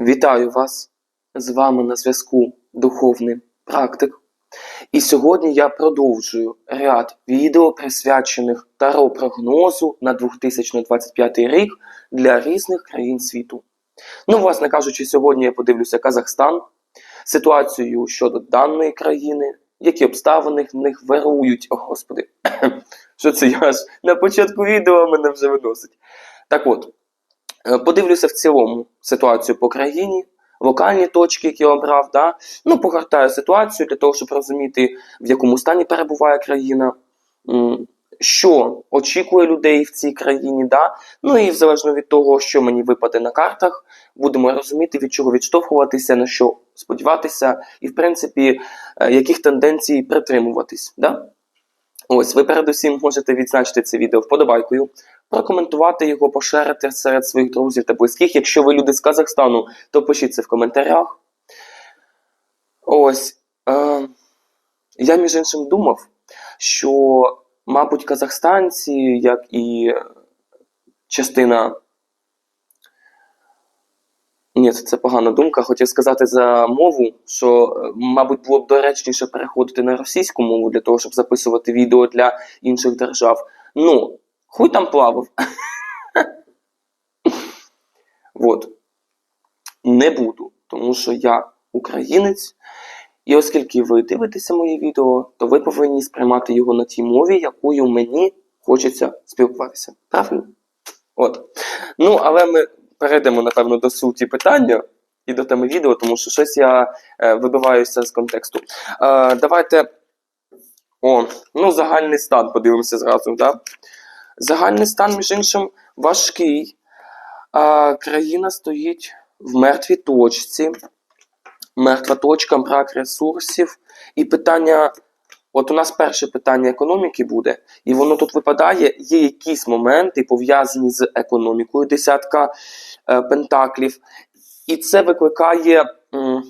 Вітаю вас! З вами на зв'язку Духовний Практик. І сьогодні я продовжую ряд відео, присвячених таро прогнозу на 2025 рік для різних країн світу. Ну, власне кажучи, сьогодні я подивлюся Казахстан, ситуацію щодо даної країни, які обставини в них вирують. О, Господи, що це я ж на початку відео мене вже виносить. Так от, подивлюся в цілому ситуацію по країні, локальні точки, які обрав, да? ну, погортаю ситуацію для того, щоб розуміти, в якому стані перебуває країна, що очікує людей в цій країні, да? ну і залежно від того, що мені випаде на картах, будемо розуміти, від чого відштовхуватися, на що сподіватися, і, в принципі, е, яких тенденцій притримуватись. Да? Ось, ви передусім можете відзначити це відео вподобайкою, прокоментувати його, поширити серед своїх друзів та близьких. Якщо ви люди з Казахстану, то пишіть це в коментарях. Ось. Е, я, між іншим, думав, що, мабуть, казахстанці, як і частина. Ні, це погана думка. Хотів сказати за мову, що, е, мабуть, було б доречніше переходити на російську мову для того, щоб записувати відео для інших держав. Ну, хуй там плавав. От. Не буду, тому що я українець. І оскільки ви дивитеся моє відео, то ви повинні сприймати його на тій мові, якою мені хочеться спілкуватися. Правильно? От. Ну, але ми перейдемо, напевно, до суті питання і до теми відео, тому що щось я е, вибиваюся з контексту. Е, давайте. О, ну, загальний стан подивимося зразу. Да? Загальний стан, між іншим, важкий. А, країна стоїть в мертвій точці. Мертва точка, брак ресурсів. І питання. От у нас перше питання економіки буде, і воно тут випадає. Є якісь моменти пов'язані з економікою, десятка е, пентаклів. І це викликає м,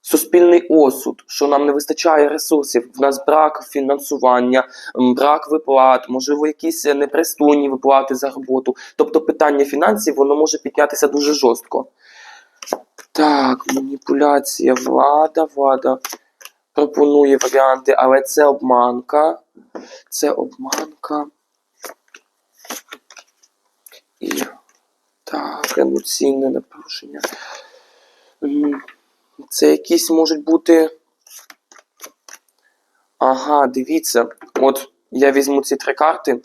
суспільний осуд, що нам не вистачає ресурсів. В нас брак фінансування, брак виплат, можливо, якісь непристойні виплати за роботу. Тобто питання фінансів воно може піднятися дуже жорстко. Так, маніпуляція, влада, влада пропонує варіанти, але це обманка. Це обманка. І так, емоційне напруження. Це якісь можуть бути. Ага, дивіться. От я візьму ці три карти,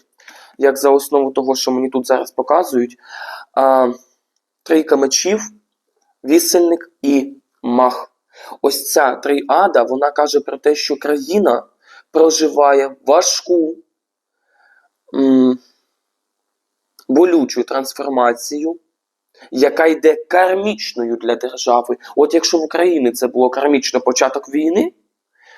як за основу того, що мені тут зараз показують. А, трійка мечів, вісельник і мах. Ось ця тріада, вона каже про те, що країна проживає важку, болючу трансформацію, яка йде кармічною для держави. От якщо в Україні це було кармічно початок війни,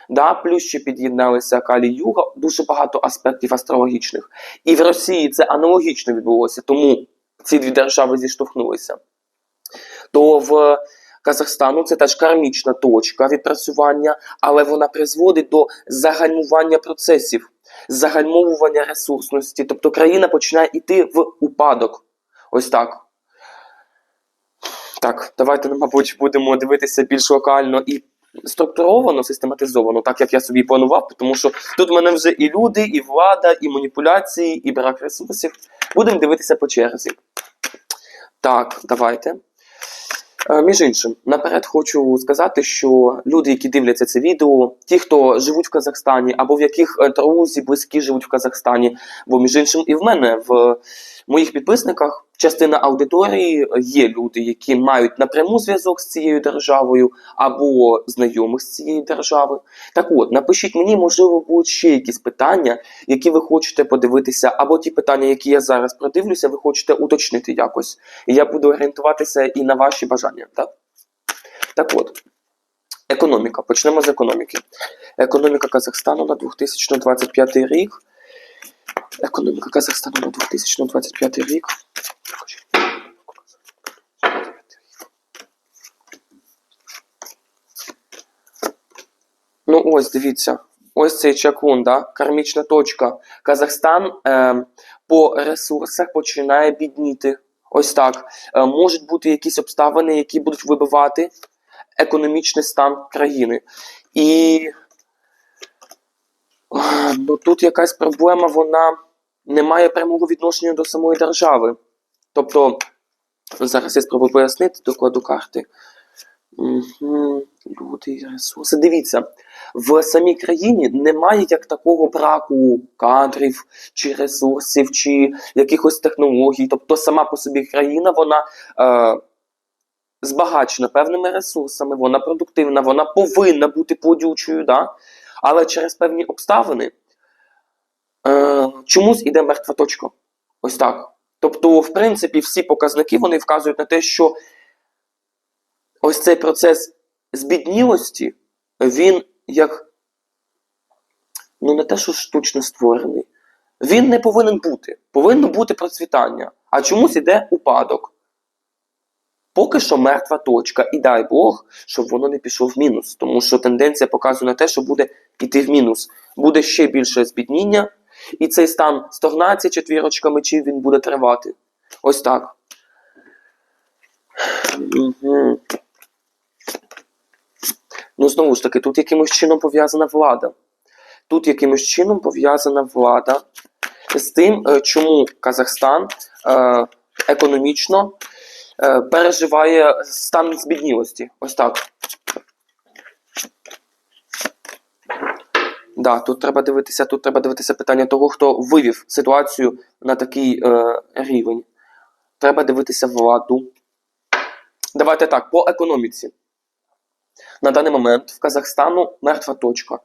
да, плюс ще під'єдналися Калі Юга, дуже багато аспектів астрологічних. І в Росії це аналогічно відбулося, тому ці дві держави зіштовхнулися. То в Казахстану це теж кармічна точка відпрацювання, але вона призводить до загальмування процесів, загальмовування ресурсності. Тобто країна починає йти в упадок. Ось так. Так, давайте, мабуть, будемо дивитися більш локально і структуровано, систематизовано, так як я собі планував, тому що тут в мене вже і люди, і влада, і маніпуляції, і брак ресурсів. Будемо дивитися по черзі. Так, давайте. Е, Між іншим, наперед хочу сказати, що люди, які дивляться це відео, ті, хто живуть в Казахстані, або в яких е, друзі близькі живуть в Казахстані, бо між іншим, і в мене в моїх підписниках частина аудиторії є люди, які мають напряму зв'язок з цією державою, або знайомих з цієї держави. Так от, напишіть мені, можливо, будуть ще якісь питання, які ви хочете подивитися, або ті питання, які я зараз продивлюся, ви хочете уточнити якось. І я буду орієнтуватися і на ваші бажання. Так, так от. Економіка. Почнемо з економіки. Економіка Казахстану на 2025 рік. Економіка Казахстану на 2025 рік. Ну ось, дивіться. Ось цей чакун, да? кармічна точка. Казахстан е, по ресурсах починає бідніти. Ось так. Е, можуть бути якісь обставини, які будуть вибивати економічний стан країни. І ну, тут якась проблема, вона не має прямого відношення до самої держави. Тобто, зараз я спробую пояснити, докладу карти. Угу. Люди ресурси. Дивіться, в самій країні немає як такого браку кадрів, чи ресурсів, чи якихось технологій. Тобто сама по собі країна, вона е, збагачена певними ресурсами, вона продуктивна, вона повинна бути плодючою, да? Але через певні обставини е, чомусь іде мертва точка. Ось так. Тобто, в принципі, всі показники вони вказують на те, що ось цей процес збіднілості, він як ну не те, що штучно створений. Він не повинен бути. Повинно бути процвітання. А чомусь іде упадок. Поки що мертва точка. І дай Бог, щоб воно не пішло в мінус. Тому що тенденція показує на те, що буде йти в мінус. Буде ще більше збідніння, і цей стан стагнації четвірочка мечів він буде тривати. Ось так. Ну, знову ж таки, тут якимось чином пов'язана влада. Тут якимось чином пов'язана влада з тим, е, чому Казахстан е, економічно е, переживає стан збіднілості. Ось так. Да, тут треба дивитися, тут треба дивитися питання того, хто вивів ситуацію на такий е, рівень. Треба дивитися владу. Давайте так, по економіці. На даний момент в Казахстану мертва точка.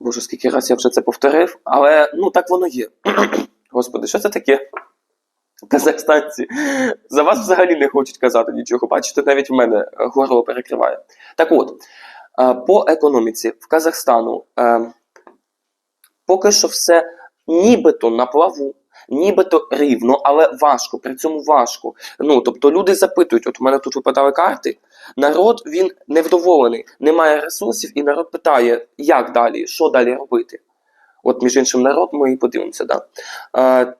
Боже, скільки раз я вже це повторив, але ну так воно є. Господи, що це таке? Казахстанці за вас взагалі не хочуть казати нічого. Бачите, навіть в мене горло перекриває. Так от, е, по економіці в Казахстану е, поки що все нібито на плаву, нібито рівно, але важко. При цьому важко. Ну тобто люди запитують: от у мене тут випадали карти. Народ він невдоволений, немає ресурсів, і народ питає, як далі, що далі робити. От, між іншим, народ ми і подивимося. Да? Е,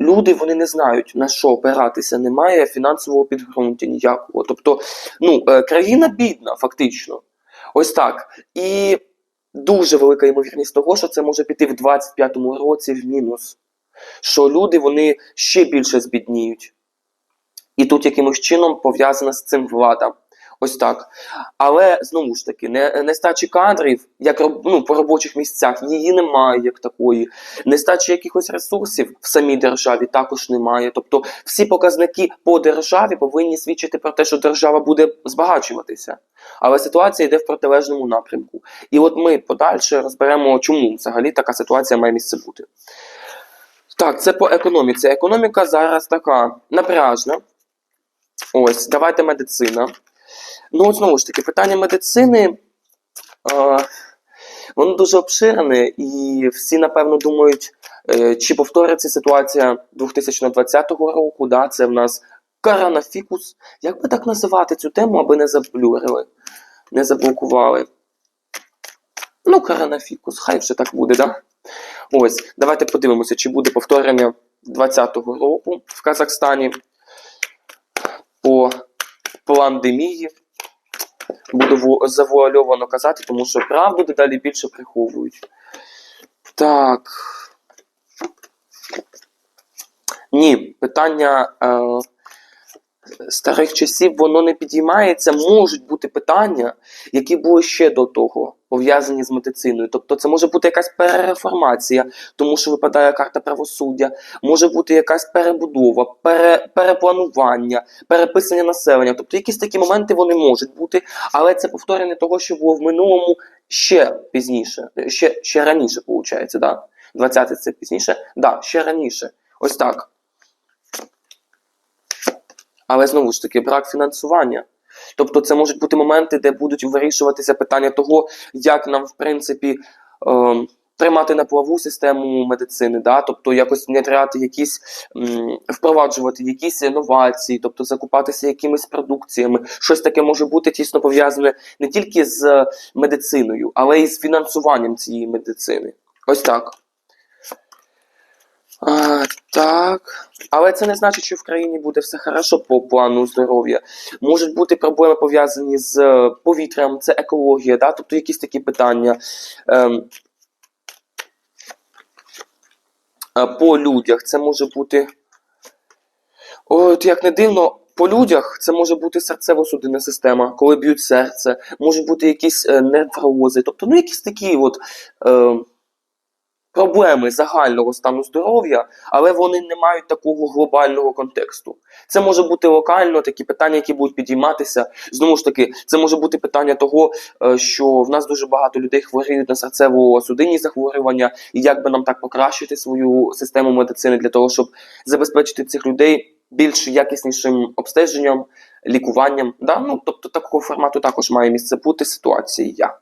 люди вони не знають на що опиратися, немає фінансового підґрунтя ніякого. Тобто, ну, е, країна бідна, фактично. Ось так. І дуже велика ймовірність того, що це може піти в 25-му році в мінус. Що люди вони ще більше збідніють. І тут якимось чином пов'язана з цим влада. Ось так. Але знову ж таки, не, нестачі кадрів, як ну, по робочих місцях, її немає як такої. Нестачі якихось ресурсів в самій державі також немає. Тобто всі показники по державі повинні свідчити про те, що держава буде збагачуватися. Але ситуація йде в протилежному напрямку. І от ми подальше розберемо, чому взагалі така ситуація має місце бути. Так, це по економіці. Економіка зараз така напряжна. Ось, давайте медицина. Ну, от знову ж таки, питання медицини. Е, воно дуже обширне, і всі, напевно, думають, е, чи повториться ситуація 2020 року. Да? Це в нас коронафікус. Як би так називати цю тему, аби не заблюрили, не заблокували? Ну, коронафікус, хай вже так буде, да? Ось, давайте подивимося, чи буде повторення 2020 року в Казахстані по пандемії. Буду завуальовано казати, тому що правду дедалі більше приховують. Так. Ні, питання е, старих часів воно не підіймається. Можуть бути питання, які були ще до того, пов'язані з медициною. Тобто це може бути якась перереформація, тому що випадає карта правосуддя, може бути якась перебудова, пере, перепланування, переписання населення. Тобто якісь такі моменти вони можуть бути, але це повторення того, що було в минулому ще пізніше, ще, ще раніше, виходить, да? 20 це пізніше, да, ще раніше. Ось так. Але знову ж таки, брак фінансування. Тобто, це можуть бути моменти, де будуть вирішуватися питання того, як нам, в принципі, ем, тримати на плаву систему медицини, да? тобто якось внедряти якісь, м, впроваджувати якісь інновації, тобто закупатися якимись продукціями. Щось таке може бути тісно пов'язане не тільки з медициною, але й з фінансуванням цієї медицини. Ось так. А, так. Але це не значить, що в країні буде все хорошо по плану здоров'я. Можуть бути проблеми пов'язані з е, повітрям, це екологія, да? тобто якісь такі питання. Ем, е, по людях це може бути. От як не дивно, по людях це може бути серцево-судинна система, коли б'ють серце, можуть бути якісь е, неврози, тобто ну, якісь такі от, е, проблеми загального стану здоров'я, але вони не мають такого глобального контексту. Це може бути локально такі питання, які будуть підійматися. Знову ж таки, це може бути питання того, е, що в нас дуже багато людей хворіють на серцево-судинні захворювання, і як би нам так покращити свою систему медицини для того, щоб забезпечити цих людей більш якіснішим обстеженням, лікуванням. Да? Ну, тобто такого формату також має місце бути ситуація.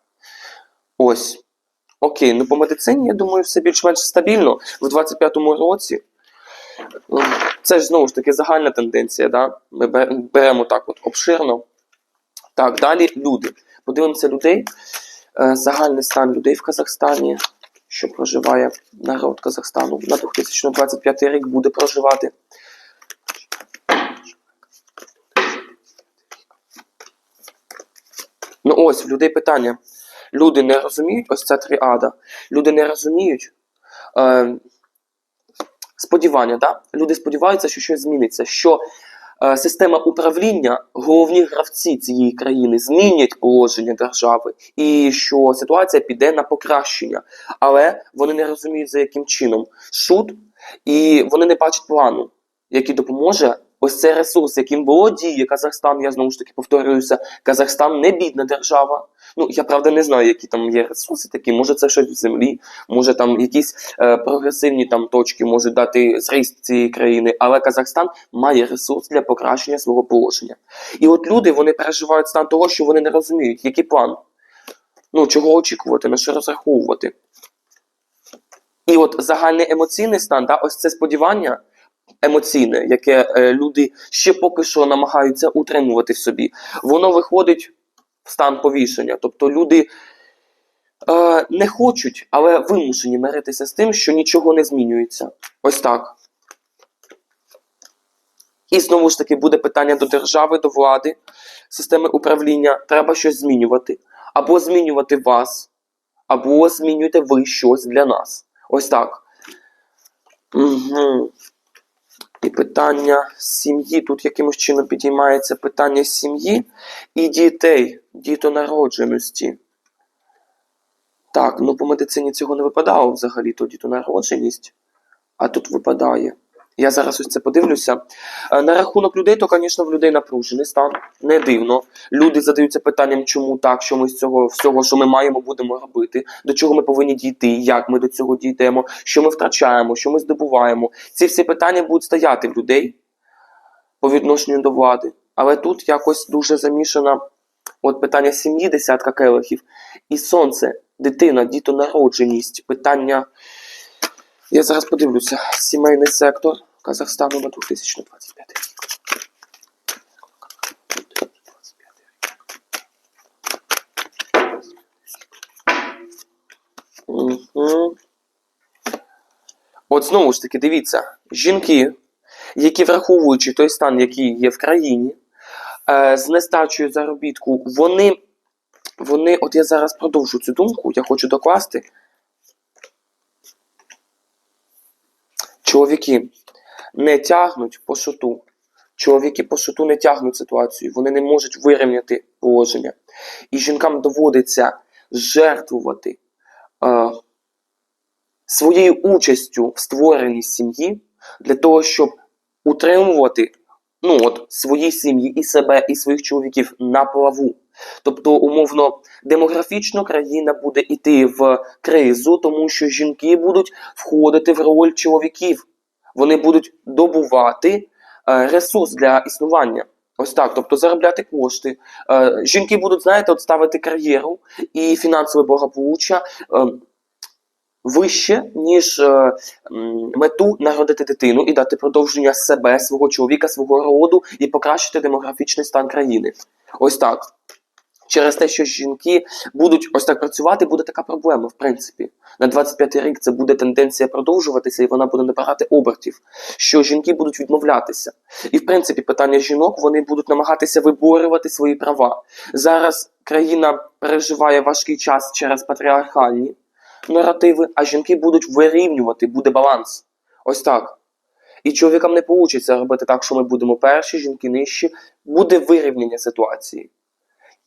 Ось. Окей, ну по медицині, я думаю, все більш-менш стабільно. В 25-му році. Це ж знову ж таки загальна тенденція, да? ми беремо так от обширно. Так, далі люди. Подивимося людей. Е, Загальний стан людей в Казахстані, що проживає народ Казахстану на 2025 рік буде проживати. Ну ось в людей питання. Люди не розуміють, ось ця тріада. Люди не розуміють е, сподівання. Да? Люди сподіваються, що щось зміниться, що е, система управління, головні гравці цієї країни змінять положення держави, і що ситуація піде на покращення. Але вони не розуміють, за яким чином шут, і вони не бачать плану, який допоможе. Ось цей ресурс, яким володіє Казахстан, я знову ж таки повторююся, Казахстан не бідна держава. Ну, я правда не знаю, які там є ресурси такі. Може, це щось в землі, може там якісь е, прогресивні там точки можуть дати зріст цієї країни, але Казахстан має ресурс для покращення свого положення. І от люди вони переживають стан того, що вони не розуміють, який план. Ну, чого очікувати, на що розраховувати. І от загальний емоційний стан, да, ось це сподівання емоційне, яке е, люди ще поки що намагаються утримувати в собі, воно виходить в стан повішення. Тобто люди е, не хочуть, але вимушені миритися з тим, що нічого не змінюється. Ось так. І знову ж таки буде питання до держави, до влади, системи управління. Треба щось змінювати. Або змінювати вас, або змінюйте ви щось для нас. Ось так. Угу. І питання сім'ї. Тут якимось чином підіймається питання сім'ї і дітей, дітонародженості. Так, ну по медицині цього не випадало взагалі, то дітонародженість, а тут випадає. Я зараз ось це подивлюся. Е, На рахунок людей, то, звісно, в людей напружений стан. Не дивно. Люди задаються питанням, чому так, що ми з цього всього, що ми маємо, будемо робити, до чого ми повинні дійти, як ми до цього дійдемо, що ми втрачаємо, що ми здобуваємо. Ці всі питання будуть стояти в людей по відношенню до влади. Але тут якось дуже замішана от питання сім'ї, десятка келихів, і сонце, дитина, дітонародженість, питання. Я зараз подивлюся. Сімейний сектор Казахстану на 2025 рік. Угу. От знову ж таки, дивіться, жінки, які враховуючи той стан, який є в країні, е, з нестачею заробітку, вони, вони, от я зараз продовжу цю думку, я хочу докласти. Чоловіки не тягнуть по шуту. Чоловіки по шуту не тягнуть ситуацію, вони не можуть вирівняти положення. І жінкам доводиться жертвувати е, своєю участю в створенні сім'ї для того, щоб утримувати ну, от, свої сім'ї і себе, і своїх чоловіків на плаву. Тобто, умовно, демографічно країна буде йти в кризу, тому що жінки будуть входити в роль чоловіків. Вони будуть добувати е, ресурс для існування. Ось так, тобто заробляти кошти. Е, жінки будуть, знаєте, от ставити кар'єру і фінансове благополуччя е, вище, ніж мету народити дитину і дати продовження себе, свого чоловіка, свого роду і покращити демографічний стан країни. Ось так. Через те, що жінки будуть ось так працювати, буде така проблема, в принципі. На 25 рік це буде тенденція продовжуватися, і вона буде набирати обертів, що жінки будуть відмовлятися. І в принципі, питання жінок вони будуть намагатися виборювати свої права. Зараз країна переживає важкий час через патріархальні наративи, а жінки будуть вирівнювати, буде баланс. Ось так. І чоловікам не вийде робити так, що ми будемо перші, жінки нижчі. Буде вирівняння ситуації.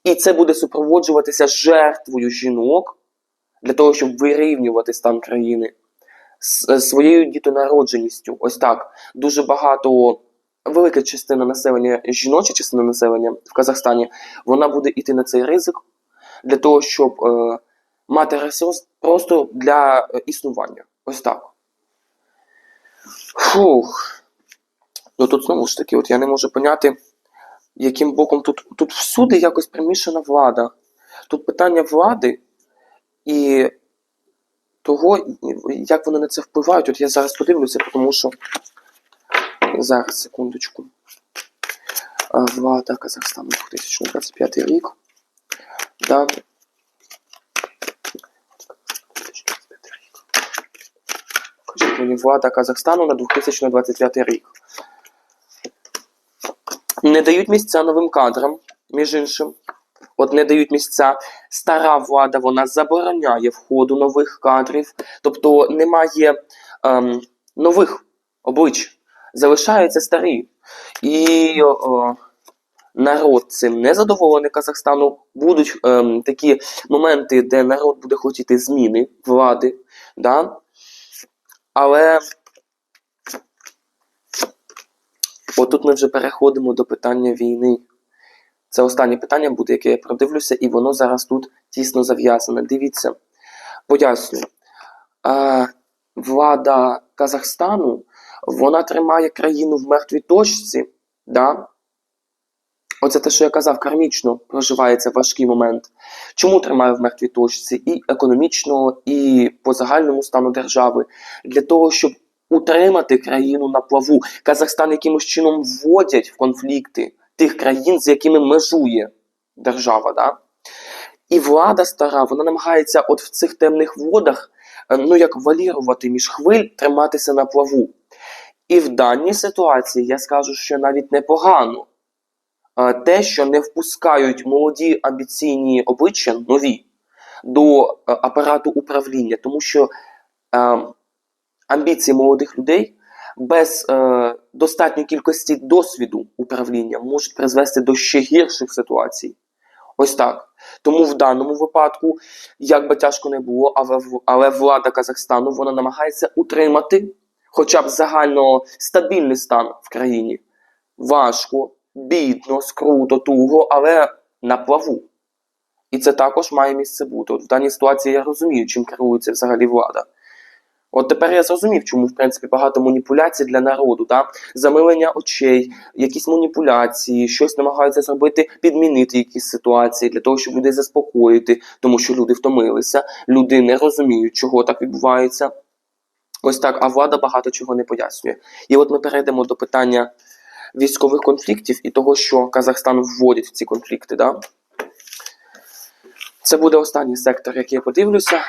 І це буде супроводжуватися жертвою жінок для того, щоб вирівнювати стан країни з своєю дітонародженістю. Ось так. Дуже багато, велика частина населення, жіноча частина населення в Казахстані, вона буде йти на цей ризик для того, щоб е, мати ресурс просто для е, існування. Ось так. Фух. Ну тут знову ж таки, от я не можу поняти, яким боком тут, тут всюди якось примішана влада. Тут питання влади і того, як вони на це впливають. От я зараз подивлюся, тому що зараз, секундочку. Влада Казахстану 2025 рік. Да. 2025 рік. Кажіть мені, влада Казахстану на 2025 рік. Не дають місця новим кадрам, між іншим. От не дають місця. Стара влада вона забороняє входу нових кадрів, тобто немає ем, нових облич, залишаються старі. І о, народ цим не задоволений Казахстану. Будуть ем, такі моменти, де народ буде хотіти зміни влади. Да? Але отут ми вже переходимо до питання війни. Це останнє питання буде, яке я продивлюся, і воно зараз тут тісно зав'язане. Дивіться, поясню. А, влада Казахстану вона тримає країну в мертвій точці. Да? Оце те, що я казав, кармічно проживається важкий момент. Чому тримає в мертвій точці? І економічно, і по загальному стану держави. Для того, щоб утримати країну на плаву. Казахстан якимось чином вводять в конфлікти тих країн, з якими межує держава. Да? І влада стара, вона намагається от в цих темних водах е, ну як валірувати між хвиль, триматися на плаву. І в даній ситуації я скажу, що навіть непогано е, те, що не впускають молоді амбіційні обличчя нові до е, апарату управління, тому що е, амбіції молодих людей без е, достатньої кількості досвіду управління можуть призвести до ще гірших ситуацій. Ось так. Тому в даному випадку, як би тяжко не було, але, але влада Казахстану вона намагається утримати хоча б загально стабільний стан в країні. Важко, бідно, скруто, туго, але на плаву. І це також має місце бути. От в даній ситуації я розумію, чим керується взагалі влада. От тепер я зрозумів, чому в принципі багато маніпуляцій для народу, да? замилення очей, якісь маніпуляції, щось намагаються зробити, підмінити якісь ситуації для того, щоб людей заспокоїти, тому що люди втомилися, люди не розуміють, чого так відбувається. Ось так, а влада багато чого не пояснює. І от ми перейдемо до питання військових конфліктів і того, що Казахстан вводить в ці конфлікти. Да? Це буде останній сектор, який я подивлюся.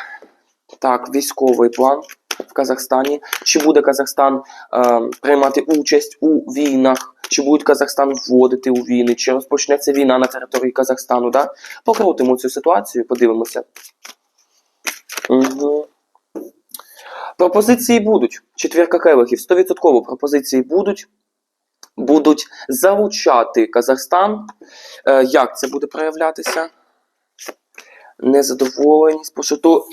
Так, військовий план в Казахстані, чи буде Казахстан е, приймати участь у війнах, чи буде Казахстан вводити у війни, чи розпочнеться війна на території Казахстану. Да? Покрутимо цю ситуацію, подивимося. Угу. Пропозиції будуть. Четвірка келихів. 100% пропозиції будуть. Будуть залучати Казахстан. Е, як це буде проявлятися? Незадоволеність. Пошиту.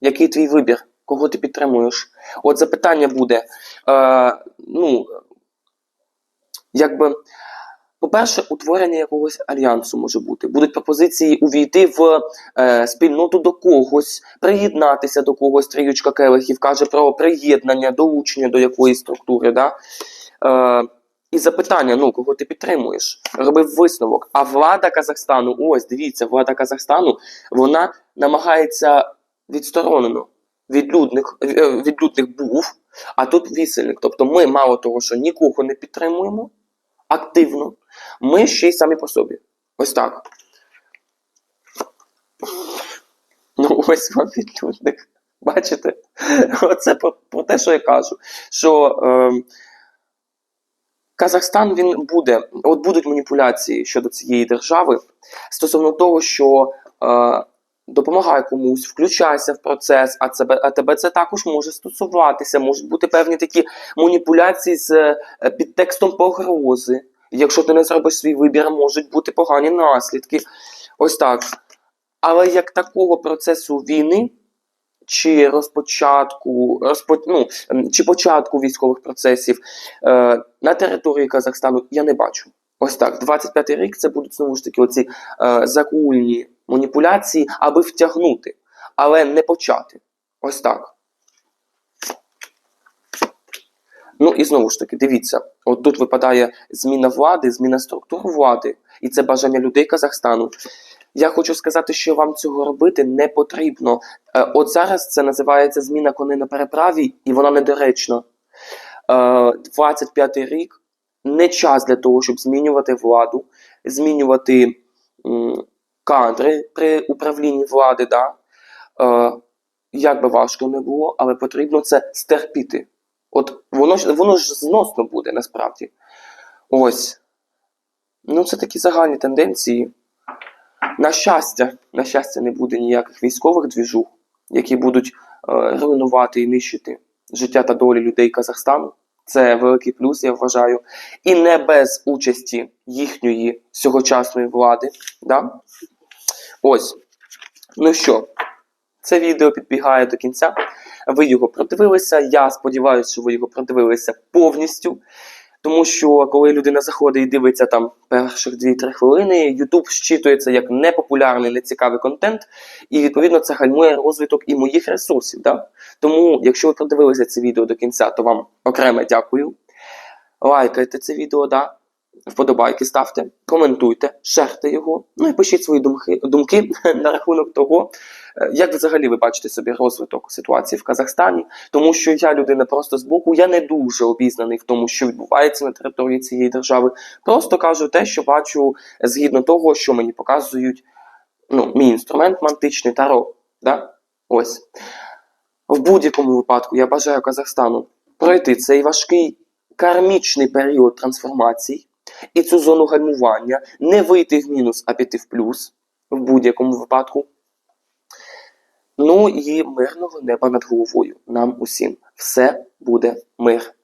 Який твій вибір? Кого ти підтримуєш? От запитання буде. Е, ну, якби, по-перше, утворення якогось альянсу може бути. Будуть пропозиції увійти в е, спільноту до когось, приєднатися до когось. Тріючка Келихів каже про приєднання, долучення до якоїсь структури. Да? Е, і запитання: ну, кого ти підтримуєш? Робив висновок. А влада Казахстану, ось дивіться, влада Казахстану, вона намагається відсторонено відлюдних е, відлюдних був, а тут вісельник. Тобто ми мало того, що нікого не підтримуємо активно, ми ще й самі по собі. Ось так. Ну, ось вам відлюдник. Бачите? Оце про, про те, що я кажу. Що е, Казахстан він буде, от будуть маніпуляції щодо цієї держави стосовно того, що. Е, допомагай комусь, включайся в процес, а тебе, а тебе це також може стосуватися. Можуть бути певні такі маніпуляції з е, підтекстом погрози. Якщо ти не зробиш свій вибір, можуть бути погані наслідки. Ось так. Але як такого процесу війни, чи розпочатку, розпо, ну, чи початку військових процесів е, на території Казахстану я не бачу. Ось так, 25-й рік це будуть знову ж таки оці е, закульні маніпуляції, аби втягнути, але не почати. Ось так. Ну і знову ж таки, дивіться, от тут випадає зміна влади, зміна структур влади, і це бажання людей Казахстану. Я хочу сказати, що вам цього робити не потрібно. Е, От зараз це називається зміна коней на переправі, і вона недоречна. Е, 25-й рік не час для того, щоб змінювати владу, змінювати кадри при управлінні влади. Да? Е, Як би важко не було, але потрібно це стерпіти. От воно ж воно ж зносно буде насправді. Ось. Ну, це такі загальні тенденції. На щастя, на щастя, не буде ніяких військових двіжух, які будуть е, руйнувати і нищити життя та долі людей Казахстану. Це великий плюс, я вважаю. І не без участі їхньої сьогочасної влади. Да? Ось. Ну що, це відео підбігає до кінця. Ви його продивилися. Я сподіваюся, що ви його продивилися повністю. Тому що коли людина заходить і дивиться там перших 2-3 хвилини, YouTube щитує це як непопулярний, нецікавий контент, і відповідно це гальмує розвиток і моїх ресурсів. Да? Тому, якщо ви продивилися це відео до кінця, то вам окремо дякую. Лайкайте це відео, да? Вподобайки ставте, коментуйте, шерте його, ну і пишіть свої думки, думки на рахунок того, е, як взагалі ви бачите собі розвиток ситуації в Казахстані, тому що я людина просто з боку, я не дуже обізнаний в тому, що відбувається на території цієї держави. Просто кажу те, що бачу згідно того, що мені показують ну, мій інструмент мантичний таро. Да? Ось. В будь-якому випадку я бажаю Казахстану пройти цей важкий кармічний період трансформацій і цю зону гальмування, не вийти в мінус, а піти в плюс в будь-якому випадку. Ну і мирного неба над головою. Нам усім все буде мир.